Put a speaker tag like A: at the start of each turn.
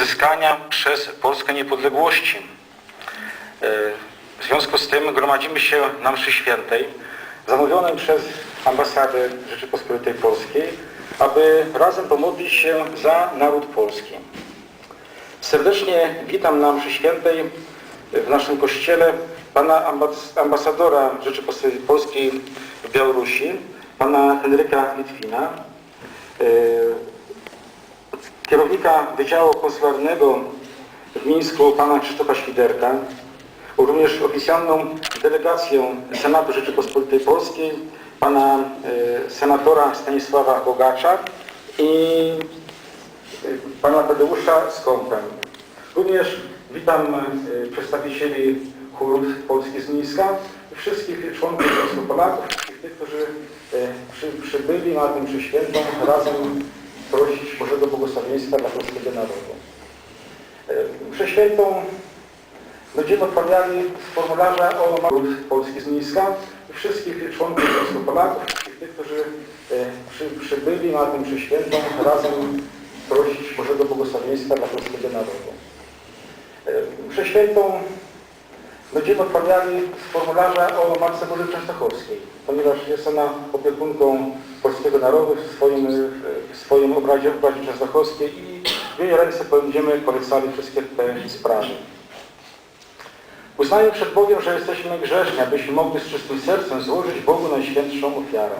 A: odzyskania przez Polskę niepodległości. E, W związku z tym gromadzimy się na mszy świętej zamówionej przez ambasadę Rzeczypospolitej Polskiej, aby razem pomodlić się za naród polski. Serdecznie witam na mszy świętej w naszym kościele pana ambas- ambasadora Rzeczypospolitej Polskiej w Białorusi, pana Henryka Litwina, e, kierownika Wydziału Konsularnego w Mińsku pana Krzysztofa Świderka, również oficjalną delegację Senatu Rzeczypospolitej Polskiej pana e, senatora Stanisława Bogacza i e, pana Tadeusza Skąpę. Również witam e, przedstawicieli chórów Polski z Mińska wszystkich członków Związku Polaków, wszystkich tych, którzy e, przy, przybyli na tym świętą razem prosić Bożego Błogosławieństwa dla polskiego narodu. E, Mszę świętą będziemy odprawiali z formularza o chórów Polski z Mińska i wszystkich członków Związku Polaków, wszystkich tych, którzy e, przy, przybyli na tym mszę świętą razem prosić Bożego Błogosławieństwa dla polskiego narodu. E, Mszę świętą będziemy odprawiali z formularza o Matce Bożej Częstochowskiej, ponieważ jest ona opiekunką polskiego narodu w swoim, w swoim obrazie, obrazie Częstochowskiej i w jej ręce będziemy polecali wszystkie te sprawy. Uznajmy przed Bogiem, że jesteśmy grzeszni, abyśmy mogli z czystym sercem złożyć Bogu najświętszą ofiarę.